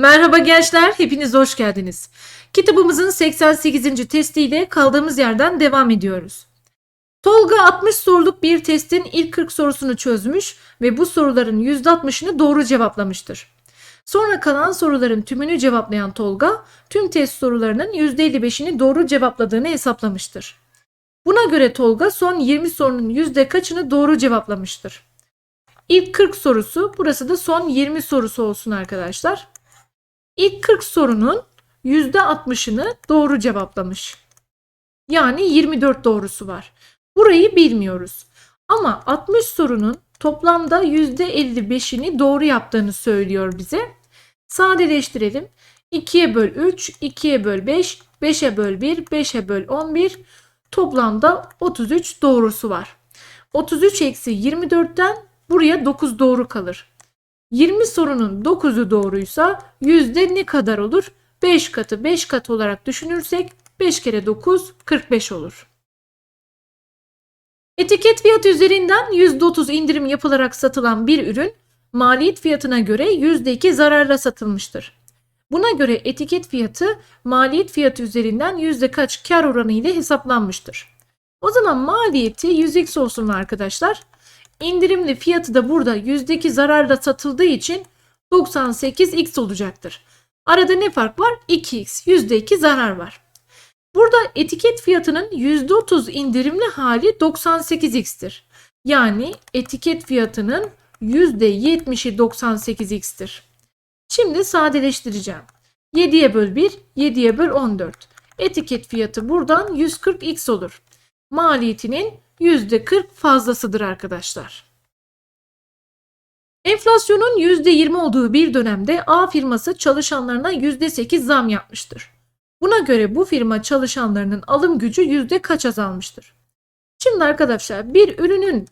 Merhaba gençler, hepiniz hoş geldiniz. Kitabımızın 88. testiyle kaldığımız yerden devam ediyoruz. Tolga 60 soruluk bir testin ilk 40 sorusunu çözmüş ve bu soruların %60'ını doğru cevaplamıştır. Sonra kalan soruların tümünü cevaplayan Tolga, tüm test sorularının %55'ini doğru cevapladığını hesaplamıştır. Buna göre Tolga son 20 sorunun yüzde kaçını doğru cevaplamıştır? İlk 40 sorusu, burası da son 20 sorusu olsun arkadaşlar. İlk 40 sorunun %60'ını doğru cevaplamış. Yani 24 doğrusu var. Burayı bilmiyoruz. Ama 60 sorunun toplamda %55'ini doğru yaptığını söylüyor bize. Sadeleştirelim. 2'ye böl 3, 2'ye böl 5, 5'e böl 1, 5'e böl 11. Toplamda 33 doğrusu var. 33 eksi 24'ten buraya 9 doğru kalır. 20 sorunun 9'u doğruysa yüzde ne kadar olur? 5 katı 5 kat olarak düşünürsek 5 kere 9 45 olur. Etiket fiyatı üzerinden %30 indirim yapılarak satılan bir ürün maliyet fiyatına göre %2 zararla satılmıştır. Buna göre etiket fiyatı maliyet fiyatı üzerinden yüzde kaç kar oranı ile hesaplanmıştır. O zaman maliyeti 100x olsun arkadaşlar. İndirimli fiyatı da burada yüzdeki zararla satıldığı için 98x olacaktır. Arada ne fark var? 2x. %2 zarar var. Burada etiket fiyatının %30 indirimli hali 98x'tir. Yani etiket fiyatının %70'i 98x'tir. Şimdi sadeleştireceğim. 7'ye böl 1, 7'ye böl 14. Etiket fiyatı buradan 140x olur. Maliyetinin %40 fazlasıdır arkadaşlar. Enflasyonun %20 olduğu bir dönemde A firması çalışanlarına %8 zam yapmıştır. Buna göre bu firma çalışanlarının alım gücü yüzde kaç azalmıştır? Şimdi arkadaşlar bir ürünün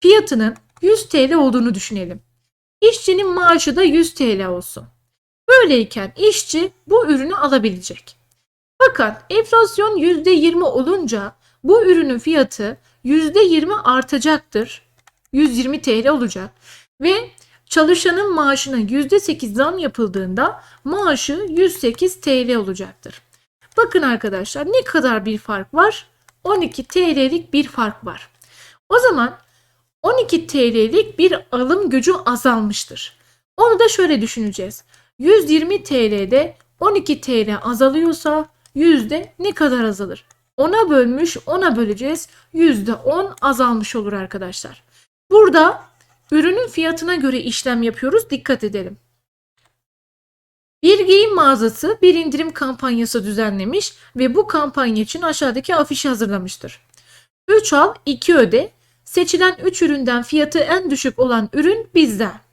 fiyatının 100 TL olduğunu düşünelim. İşçinin maaşı da 100 TL olsun. Böyleyken işçi bu ürünü alabilecek. Fakat enflasyon %20 olunca bu ürünün fiyatı %20 artacaktır. 120 TL olacak. Ve çalışanın maaşına %8 zam yapıldığında maaşı 108 TL olacaktır. Bakın arkadaşlar ne kadar bir fark var? 12 TL'lik bir fark var. O zaman 12 TL'lik bir alım gücü azalmıştır. Onu da şöyle düşüneceğiz. 120 TL'de 12 TL azalıyorsa yüzde ne kadar azalır? 10'a bölmüş 10'a böleceğiz. %10 azalmış olur arkadaşlar. Burada ürünün fiyatına göre işlem yapıyoruz. Dikkat edelim. Bir giyim mağazası bir indirim kampanyası düzenlemiş ve bu kampanya için aşağıdaki afişi hazırlamıştır. 3 al 2 öde. Seçilen 3 üründen fiyatı en düşük olan ürün bizden.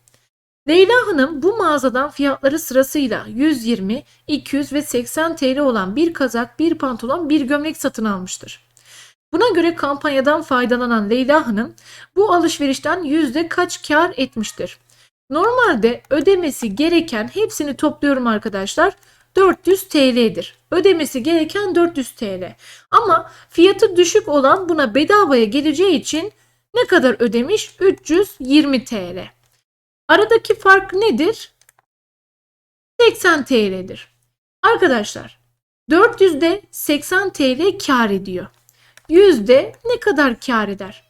Leyla Hanım bu mağazadan fiyatları sırasıyla 120, 200 ve 80 TL olan bir kazak, bir pantolon, bir gömlek satın almıştır. Buna göre kampanyadan faydalanan Leyla Hanım bu alışverişten yüzde kaç kar etmiştir? Normalde ödemesi gereken hepsini topluyorum arkadaşlar. 400 TL'dir. Ödemesi gereken 400 TL. Ama fiyatı düşük olan buna bedavaya geleceği için ne kadar ödemiş? 320 TL. Aradaki fark nedir? 80 TL'dir. Arkadaşlar 400'de 80 TL kar ediyor. Yüzde ne kadar kar eder?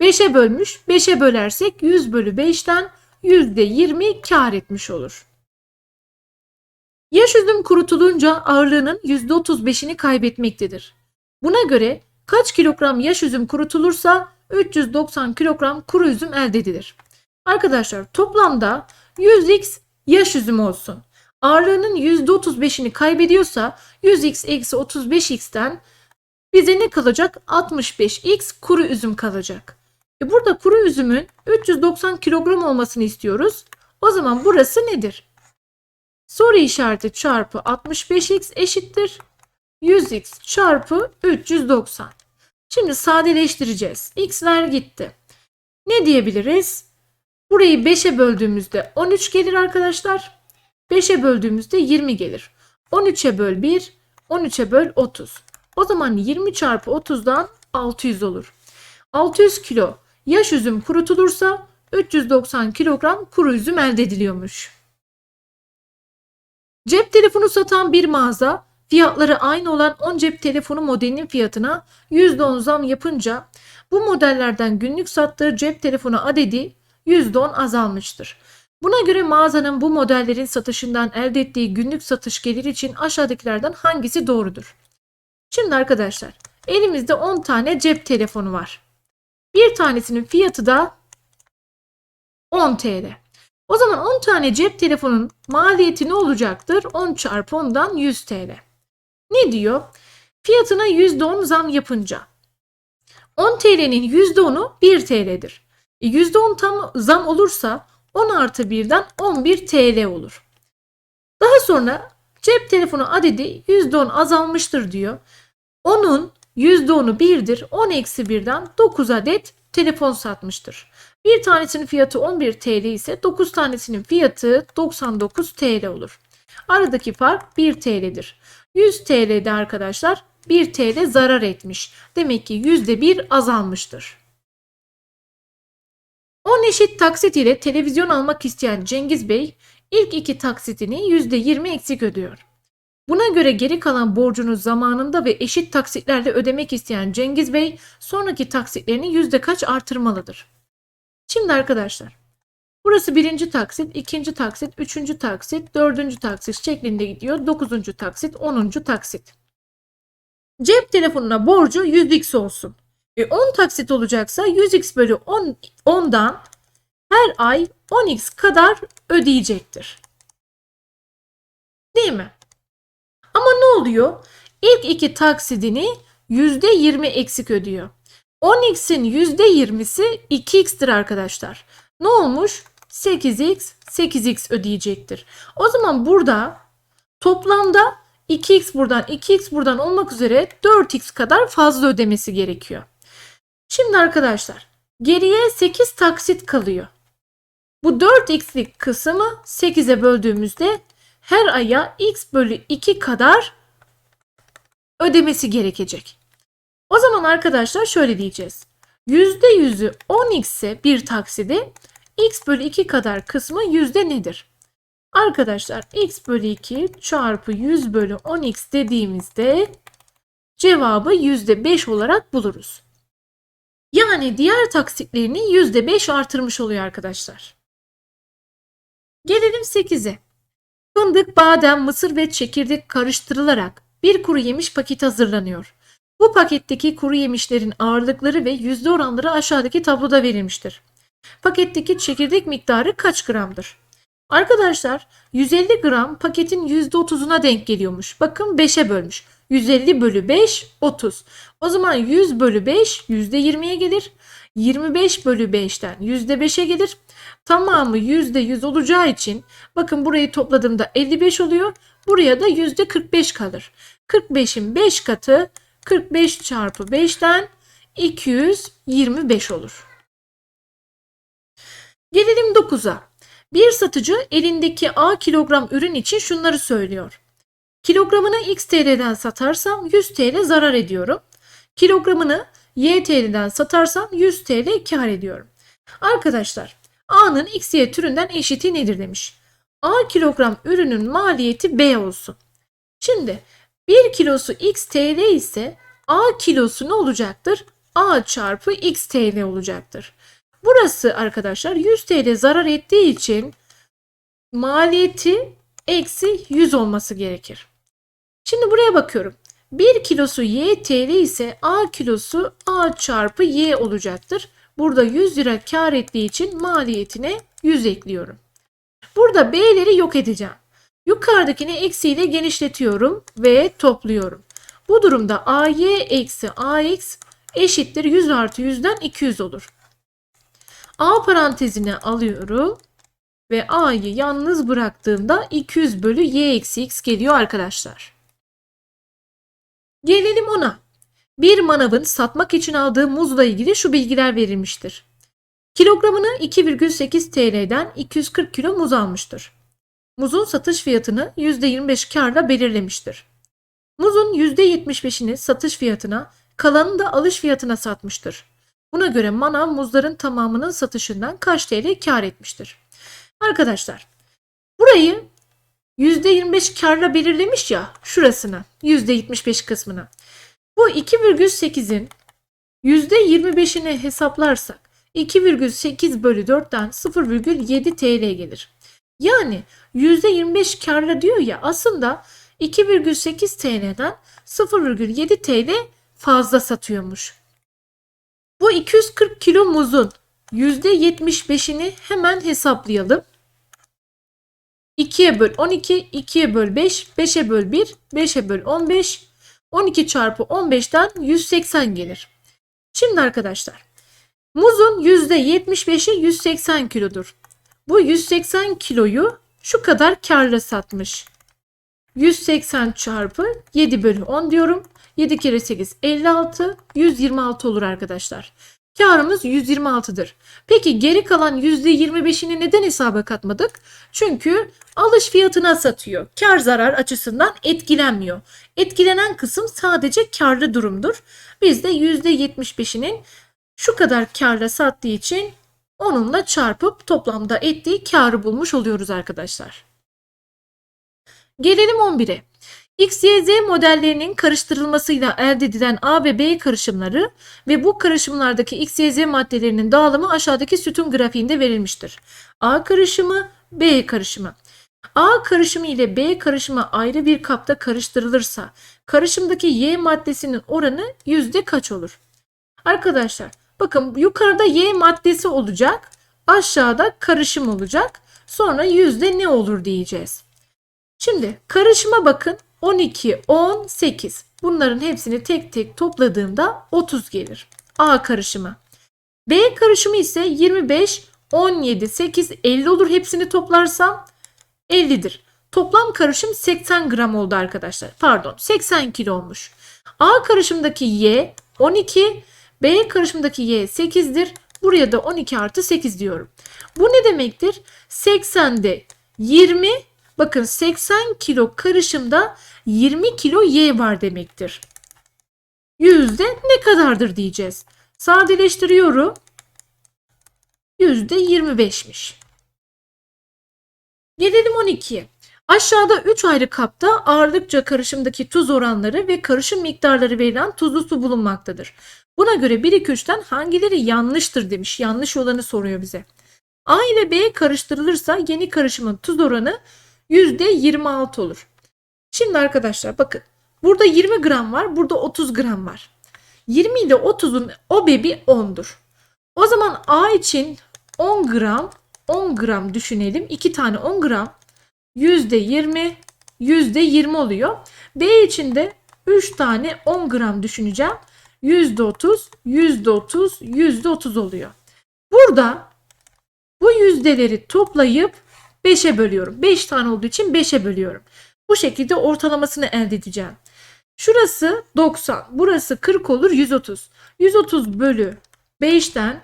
5'e bölmüş. 5'e bölersek 100 bölü 5'ten yüzde 20 kar etmiş olur. Yaş üzüm kurutulunca ağırlığının yüzde 35'ini kaybetmektedir. Buna göre kaç kilogram yaş üzüm kurutulursa 390 kilogram kuru üzüm elde edilir. Arkadaşlar toplamda 100x yaş üzüm olsun. Ağırlığının %35'ini kaybediyorsa 100x eksi 35x'ten bize ne kalacak? 65x kuru üzüm kalacak. E burada kuru üzümün 390 kilogram olmasını istiyoruz. O zaman burası nedir? Soru işareti çarpı 65x eşittir. 100x çarpı 390. Şimdi sadeleştireceğiz. x'ler gitti. Ne diyebiliriz? Burayı 5'e böldüğümüzde 13 gelir arkadaşlar. 5'e böldüğümüzde 20 gelir. 13'e böl 1, 13'e böl 30. O zaman 20 çarpı 30'dan 600 olur. 600 kilo yaş üzüm kurutulursa 390 kilogram kuru üzüm elde ediliyormuş. Cep telefonu satan bir mağaza fiyatları aynı olan 10 cep telefonu modelinin fiyatına %10 zam yapınca bu modellerden günlük sattığı cep telefonu adedi %10 azalmıştır. Buna göre mağazanın bu modellerin satışından elde ettiği günlük satış geliri için aşağıdakilerden hangisi doğrudur? Şimdi arkadaşlar elimizde 10 tane cep telefonu var. Bir tanesinin fiyatı da 10 TL. O zaman 10 tane cep telefonun maliyeti ne olacaktır? 10 çarpı 10'dan 100 TL. Ne diyor? Fiyatına %10 zam yapınca 10 TL'nin %10'u 1 TL'dir. E %10 tam zam olursa 10 artı 1'den 11 TL olur. Daha sonra cep telefonu adedi %10 azalmıştır diyor. Onun %10'u 1'dir. 10 eksi 1'den 9 adet telefon satmıştır. Bir tanesinin fiyatı 11 TL ise 9 tanesinin fiyatı 99 TL olur. Aradaki fark 1 TL'dir. 100 TL'de arkadaşlar 1 TL zarar etmiş. Demek ki %1 azalmıştır. 10 eşit taksit ile televizyon almak isteyen Cengiz Bey ilk iki taksitini %20 eksik ödüyor. Buna göre geri kalan borcunu zamanında ve eşit taksitlerle ödemek isteyen Cengiz Bey sonraki taksitlerini yüzde kaç artırmalıdır? Şimdi arkadaşlar burası birinci taksit, ikinci taksit, üçüncü taksit, dördüncü taksit şeklinde gidiyor. Dokuzuncu taksit, onuncu taksit. Cep telefonuna borcu 100x olsun. E 10 taksit olacaksa 100x bölü 10, 10'dan her ay 10x kadar ödeyecektir. Değil mi? Ama ne oluyor? İlk iki taksidini %20 eksik ödüyor. 10x'in %20'si 2x'tir arkadaşlar. Ne olmuş? 8x, 8x ödeyecektir. O zaman burada toplamda 2x buradan, 2x buradan olmak üzere 4x kadar fazla ödemesi gerekiyor. Şimdi arkadaşlar geriye 8 taksit kalıyor. Bu 4x'lik kısmı 8'e böldüğümüzde her aya x bölü 2 kadar ödemesi gerekecek. O zaman arkadaşlar şöyle diyeceğiz. %100'ü 10x ise bir taksidi x bölü 2 kadar kısmı yüzde nedir? Arkadaşlar x bölü 2 çarpı 100 bölü 10x dediğimizde cevabı %5 olarak buluruz. Yani diğer taksitlerini %5 artırmış oluyor arkadaşlar. Gelelim 8'e. Fındık, badem, mısır ve çekirdek karıştırılarak bir kuru yemiş paketi hazırlanıyor. Bu paketteki kuru yemişlerin ağırlıkları ve yüzde oranları aşağıdaki tabloda verilmiştir. Paketteki çekirdek miktarı kaç gramdır? Arkadaşlar 150 gram paketin %30'una denk geliyormuş. Bakın 5'e bölmüş. 150 bölü 5 30. O zaman 100 bölü 5 %20'ye gelir. 25 bölü 5'ten %5'e gelir. Tamamı %100 olacağı için bakın burayı topladığımda 55 oluyor. Buraya da %45 kalır. 45'in 5 katı 45 çarpı 5'ten 225 olur. Gelelim 9'a. Bir satıcı elindeki A kilogram ürün için şunları söylüyor. Kilogramını X TL'den satarsam 100 TL zarar ediyorum. Kilogramını Y TL'den satarsam 100 TL kar ediyorum. Arkadaşlar A'nın X, Y türünden eşiti nedir demiş. A kilogram ürünün maliyeti B olsun. Şimdi 1 kilosu X TL ise A kilosu ne olacaktır? A çarpı X TL olacaktır. Burası arkadaşlar 100 TL zarar ettiği için maliyeti eksi 100 olması gerekir. Şimdi buraya bakıyorum. 1 kilosu Y TL ise A kilosu A çarpı Y olacaktır. Burada 100 lira kar ettiği için maliyetine 100 ekliyorum. Burada B'leri yok edeceğim. Yukarıdakini eksiyle genişletiyorum ve topluyorum. Bu durumda AY eksi AX eşittir 100 artı 100'den 200 olur. A parantezine alıyorum ve A'yı yalnız bıraktığımda 200 bölü Y eksi X geliyor arkadaşlar. Gelelim ona. Bir manavın satmak için aldığı muzla ilgili şu bilgiler verilmiştir. Kilogramını 2,8 TL'den 240 kilo muz almıştır. Muzun satış fiyatını %25 karla belirlemiştir. Muzun %75'ini satış fiyatına, kalanını da alış fiyatına satmıştır. Buna göre manav muzların tamamının satışından kaç TL kar etmiştir? Arkadaşlar burayı %25 karla belirlemiş ya şurasını %75 kısmını. Bu 2,8'in %25'ini hesaplarsak 2,8 bölü 4'ten 0,7 TL gelir. Yani %25 karla diyor ya aslında 2,8 TL'den 0,7 TL fazla satıyormuş. Bu 240 kilo muzun %75'ini hemen hesaplayalım. 2'ye böl 12, 2'ye böl 5, 5'e böl 1, 5'e böl 15, 12 çarpı 15'ten 180 gelir. Şimdi arkadaşlar muzun %75'i 180 kilodur. Bu 180 kiloyu şu kadar karla satmış. 180 çarpı 7 bölü 10 diyorum. 7 kere 8 56 126 olur arkadaşlar. Karımız 126'dır. Peki geri kalan %25'ini neden hesaba katmadık? Çünkü alış fiyatına satıyor. Kar zarar açısından etkilenmiyor. Etkilenen kısım sadece karlı durumdur. Biz de %75'inin şu kadar karla sattığı için onunla çarpıp toplamda ettiği karı bulmuş oluyoruz arkadaşlar. Gelelim 11'e. X, Y, Z modellerinin karıştırılmasıyla elde edilen A ve B karışımları ve bu karışımlardaki X, Y, Z maddelerinin dağılımı aşağıdaki sütun grafiğinde verilmiştir. A karışımı, B karışımı. A karışımı ile B karışımı ayrı bir kapta karıştırılırsa karışımdaki Y maddesinin oranı yüzde kaç olur? Arkadaşlar bakın yukarıda Y maddesi olacak aşağıda karışım olacak sonra yüzde ne olur diyeceğiz. Şimdi karışıma bakın 12, 10, 8. Bunların hepsini tek tek topladığımda 30 gelir. A karışımı. B karışımı ise 25, 17, 8, 50 olur. Hepsini toplarsam 50'dir. Toplam karışım 80 gram oldu arkadaşlar. Pardon 80 kilo olmuş. A karışımdaki Y 12, B karışımdaki Y 8'dir. Buraya da 12 artı 8 diyorum. Bu ne demektir? 80'de 20, bakın 80 kilo karışımda 20 kilo Y var demektir. Yüzde ne kadardır diyeceğiz. Sadeleştiriyorum. Yüzde 25'miş. Gelelim 12'ye. Aşağıda 3 ayrı kapta ağırlıkça karışımdaki tuz oranları ve karışım miktarları verilen tuzlu su bulunmaktadır. Buna göre 1 2 3'ten hangileri yanlıştır demiş. Yanlış olanı soruyor bize. A ile B karıştırılırsa yeni karışımın tuz oranı %26 olur. Şimdi arkadaşlar bakın. Burada 20 gram var. Burada 30 gram var. 20 ile 30'un o bebi 10'dur. O zaman A için 10 gram 10 gram düşünelim. 2 tane 10 gram %20 %20 oluyor. B için de 3 tane 10 gram düşüneceğim. %30 %30 %30 oluyor. Burada bu yüzdeleri toplayıp 5'e bölüyorum. 5 tane olduğu için 5'e bölüyorum. Bu şekilde ortalamasını elde edeceğim. Şurası 90, burası 40 olur 130. 130 bölü 5'ten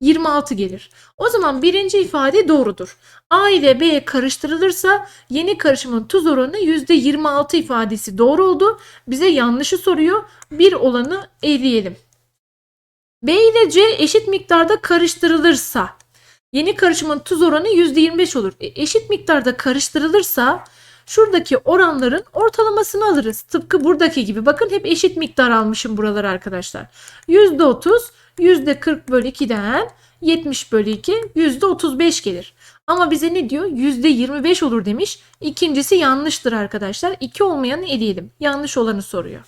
26 gelir. O zaman birinci ifade doğrudur. A ile B karıştırılırsa yeni karışımın tuz oranı %26 ifadesi doğru oldu. Bize yanlışı soruyor. Bir olanı eleyelim. B ile C eşit miktarda karıştırılırsa yeni karışımın tuz oranı %25 olur. E, eşit miktarda karıştırılırsa şuradaki oranların ortalamasını alırız. Tıpkı buradaki gibi. Bakın hep eşit miktar almışım buraları arkadaşlar. %30, %40 bölü 2'den 70 bölü 2, %35 gelir. Ama bize ne diyor? %25 olur demiş. İkincisi yanlıştır arkadaşlar. 2 olmayanı eleyelim. Yanlış olanı soruyor.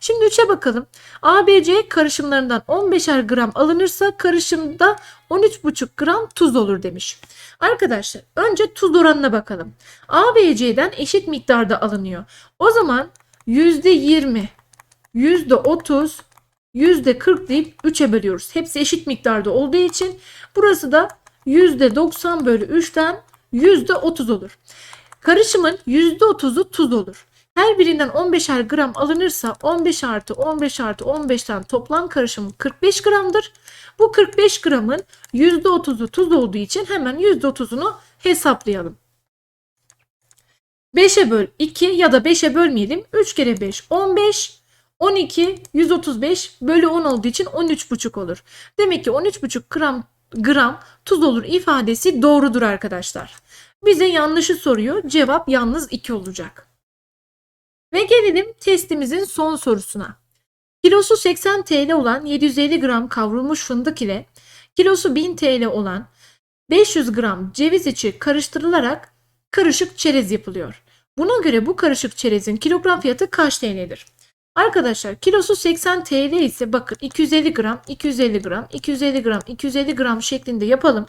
Şimdi 3'e bakalım. ABC karışımlarından 15'er gram alınırsa karışımda 13,5 gram tuz olur demiş. Arkadaşlar önce tuz oranına bakalım. A ve C'den eşit miktarda alınıyor. O zaman %20, %30, %40 deyip 3'e bölüyoruz. Hepsi eşit miktarda olduğu için burası da %90 bölü 3'ten %30 olur. Karışımın %30'u tuz olur. Her birinden 15'er gram alınırsa 15 artı 15 artı 15'ten toplam karışım 45 gramdır. Bu 45 gramın %30'u tuz olduğu için hemen %30'unu hesaplayalım. 5'e böl 2 ya da 5'e bölmeyelim. 3 kere 5 15. 12 135 bölü 10 olduğu için 13,5 olur. Demek ki 13,5 gram gram tuz olur ifadesi doğrudur arkadaşlar. Bize yanlışı soruyor. Cevap yalnız 2 olacak. Ve gelelim testimizin son sorusuna. Kilosu 80 TL olan 750 gram kavrulmuş fındık ile kilosu 1000 TL olan 500 gram ceviz içi karıştırılarak karışık çerez yapılıyor. Buna göre bu karışık çerezin kilogram fiyatı kaç TL'dir? Arkadaşlar kilosu 80 TL ise bakın 250 gram, 250 gram, 250 gram, 250 gram şeklinde yapalım.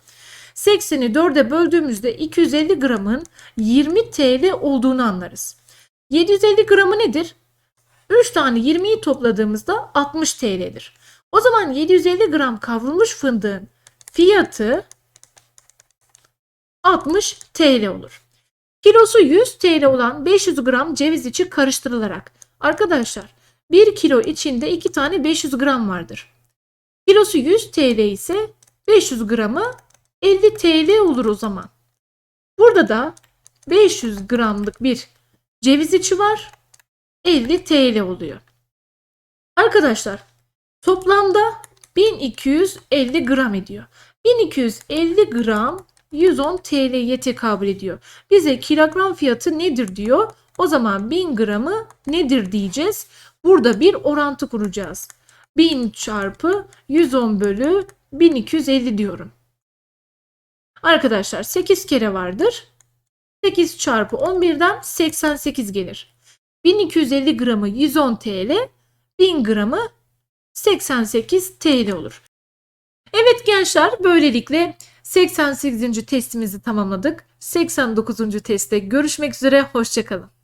80'i 4'e böldüğümüzde 250 gramın 20 TL olduğunu anlarız. 750 gramı nedir? 3 tane 20'yi topladığımızda 60 TL'dir. O zaman 750 gram kavrulmuş fındığın fiyatı 60 TL olur. Kilosu 100 TL olan 500 gram ceviz içi karıştırılarak. Arkadaşlar 1 kilo içinde 2 tane 500 gram vardır. Kilosu 100 TL ise 500 gramı 50 TL olur o zaman. Burada da 500 gramlık bir ceviz içi var. 50 TL oluyor. Arkadaşlar toplamda 1250 gram ediyor. 1250 gram 110 TL'ye tekabül ediyor. Bize kilogram fiyatı nedir diyor. O zaman 1000 gramı nedir diyeceğiz. Burada bir orantı kuracağız. 1000 çarpı 110 bölü 1250 diyorum. Arkadaşlar 8 kere vardır. 8 çarpı 11'den 88 gelir. 1250 gramı 110 TL, 1000 gramı 88 TL olur. Evet gençler böylelikle 88. testimizi tamamladık. 89. testte görüşmek üzere, hoşçakalın.